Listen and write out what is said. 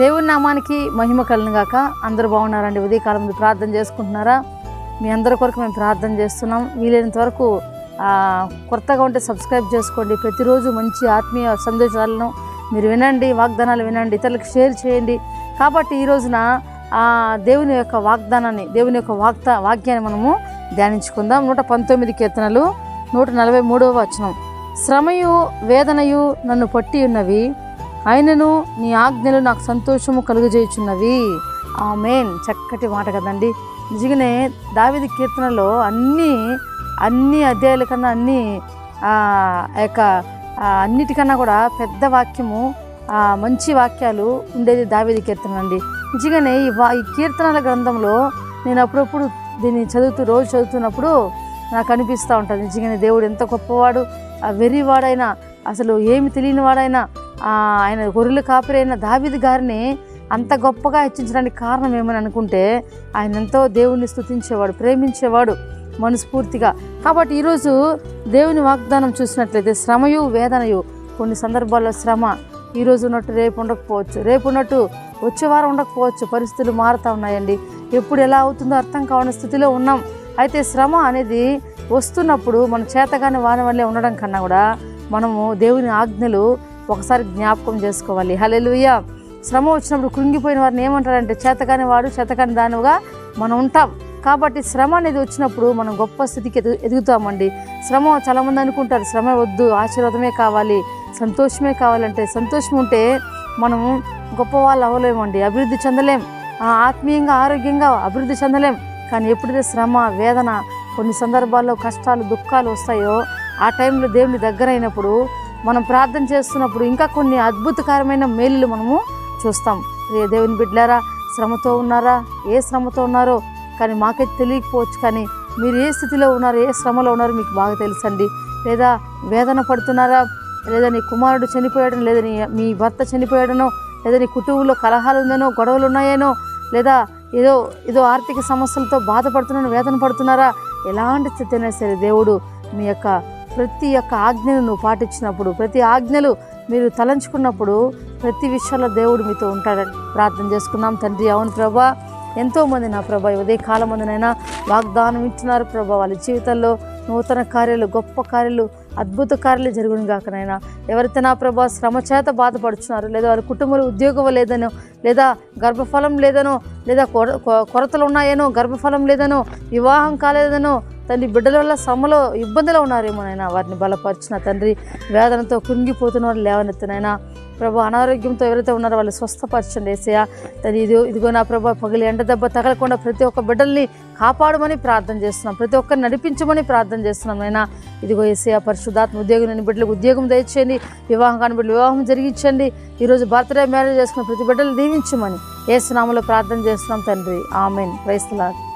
దేవుని నామానికి మహిమ కలుగుగాక అందరూ బాగున్నారండి. ఉదయకాలం మీరు ప్రార్థన చేసుకుంటున్నారా? మీ అందరి కొరకు మేము ప్రార్థన చేస్తున్నాం. వీలైనంత వరకు కొత్తగా ఉంటే సబ్స్క్రైబ్ చేసుకోండి. ప్రతిరోజు మంచి ఆత్మీయ సందేశాలను మీరు వినండి వాగ్దానాలు వినండి ఇతరులకు షేర్ చేయండి. కాబట్టి ఈ రోజున ఆ దేవుని యొక్క వాగ్దానాన్ని దేవుని యొక్క వాగ్దా వాక్యాన్ని మనము ధ్యానించుకుందాం. నూట పంతొమ్మిది కీర్తనలు నూట నలభై మూడవ వచనం. శ్రమయు వేదనయు నన్ను పట్టి ఉన్నవి అయినను నీ ఆజ్ఞలు నాకు సంతోషము కలుగజేయుచున్నవి. ఆమెన్. చక్కటి మాట కదండి. నిజంగానే దావిది కీర్తనలో అన్నీ అన్ని అధ్యాయుల కన్నా అన్ని ఆ యొక్క అన్నిటికన్నా కూడా పెద్ద వాక్యము మంచి వాక్యాలు ఉండేది దావిది కీర్తన అండి. నిజంగానే ఈ వా ఈ కీర్తనల గ్రంథంలో నేను అప్పుడప్పుడు దీన్ని చదువుతూ రోజు చదువుతున్నప్పుడు నాకు అనిపిస్తూ ఉంటుంది. నిజంగానే దేవుడు ఎంత గొప్పవాడు ఆ వెర్రివాడైనా అసలు ఏమి తెలియని వాడైనా ఆయన గొర్రెలు కాపిరైన దావిది గారిని అంత గొప్పగా హెచ్చించడానికి కారణం ఏమని అనుకుంటే ఆయన ఎంతో దేవుణ్ణి స్థుతించేవాడు ప్రేమించేవాడు మనస్ఫూర్తిగా. కాబట్టి ఈరోజు దేవుని వాగ్దానం చూసినట్లయితే శ్రమయు వేదనయు కొన్ని సందర్భాల్లో శ్రమ ఈరోజు ఉన్నట్టు రేపు ఉండకపోవచ్చు. రేపు ఉన్నట్టు వచ్చే వారం ఉండకపోవచ్చు. పరిస్థితులు మారుతూ ఉన్నాయండి. ఎప్పుడు ఎలా అవుతుందో అర్థం కావని స్థితిలో ఉన్నాం. అయితే శ్రమ అనేది వస్తున్నప్పుడు మన చేతగాని వాన వల్లే ఉండడం కన్నా కూడా మనము దేవుని ఆజ్ఞలు ఒకసారి జ్ఞాపకం చేసుకోవాలి. హలెలుయ శ్రమ వచ్చినప్పుడు కృంగిపోయిన వారిని ఏమంటారంటే చేతకాని వాడు చేతకాని దానిగా మనం ఉంటాం. కాబట్టి శ్రమ అనేది వచ్చినప్పుడు మనం గొప్ప స్థితికి ఎదు ఎదుగుతామండి. శ్రమ చాలామంది అనుకుంటారు శ్రమ వద్దు ఆశీర్వాదమే కావాలి సంతోషమే కావాలంటే సంతోషం ఉంటే మనం గొప్ప వాళ్ళు అవ్వలేమండి అభివృద్ధి చెందలేం. ఆ, ఆత్మీయంగా ఆరోగ్యంగా అభివృద్ధి చెందలేం. కానీ ఎప్పుడైతే శ్రమ వేదన కొన్ని సందర్భాల్లో కష్టాలు దుఃఖాలు వస్తాయో ఆ టైంలో దేవుని దగ్గర అయినప్పుడు మనం ప్రార్థన చేస్తున్నప్పుడు ఇంకా కొన్ని అద్భుతకరమైన మేలులు మనము చూస్తాం. ఏ దేవుని బిడ్డలారా శ్రమతో ఉన్నారా? ఏ శ్రమతో ఉన్నారో కానీ మాకైతే తెలియకపోవచ్చు కానీ మీరు ఏ స్థితిలో ఉన్నారు ఏ శ్రమలో ఉన్నారో మీకు బాగా తెలుసండి. లేదా వేదన పడుతున్నారా? లేదా నీ కుమారుడు చనిపోయాడో లేదా నీ మీ భర్త చనిపోయాడనో లేదా నీ కుటుంబంలో కలహాలు ఉందనో గొడవలు ఉన్నాయేనో లేదా ఏదో ఏదో ఆర్థిక సమస్యలతో బాధపడుతున్నాను వేదన పడుతున్నారా? ఎలాంటి స్థితి అయినా సరే దేవుడు మీ యొక్క ప్రతి ఒక్క ఆజ్ఞను నువ్వు పాటించినప్పుడు ప్రతి ఆజ్ఞలు మీరు తలంచుకున్నప్పుడు ప్రతి విషయంలో దేవుడు మీతో ఉంటాడని ప్రార్థన చేసుకున్నాం. తండ్రి అవును ప్రభా ఎంతోమంది నా ప్రభా ఉదయ కాలం మందినైనా వాగ్దానం ఇచ్చినారు ప్రభా. వాళ్ళ జీవితంలో నూతన కార్యాలు గొప్ప కార్యాలు అద్భుత కార్యాలు జరుగును గాకనైనా ఎవరైతే నా ప్రభా శ్రమ చేత బాధపడుతున్నారు లేదా వాళ్ళ కుటుంబంలో ఉద్యోగం లేదనో లేదా గర్భఫలం లేదనో లేదా కొర- కొ- కొరతలు ఉన్నాయేనో గర్భఫలం లేదనో వివాహం కాలేదనో తండ్రి బిడ్డల వల్ల సమలో ఇబ్బందులు ఉన్నారేమోనైనా వారిని బలపరిచిన తండ్రి వేదనతో కుంగిపోతున్న వారు లేవనెత్తునైనా ప్రభు అనారోగ్యంతో ఎవరైతే ఉన్నారో వాళ్ళు స్వస్థపరచండి ఏసయ్య. తది ఇదిగో ఇదిగో నా ప్రభా పగిలి ఎండ దెబ్బ తగలకుండా ప్రతి ఒక్క బిడ్డల్ని కాపాడమని ప్రార్థన చేస్తున్నాం. ప్రతి ఒక్కరిని నడిపించమని ప్రార్థన చేస్తున్నాం అయినా ఇదిగో ఏసయ్య పరిశుద్ధాత్మ ఉద్యోగం లేని బిడ్డలకు ఉద్యోగం దయచేయండి. వివాహం కాని బిడ్డలు వివాహం జరిగించండి. ఈరోజు బర్త్డే మ్యారేజ్ చేసుకున్న ప్రతి బిడ్డలు దీవించమని ఏసునామలో ప్రార్థన చేస్తున్నాం తండ్రి. ఆమెన్. క్రైస్తలాగా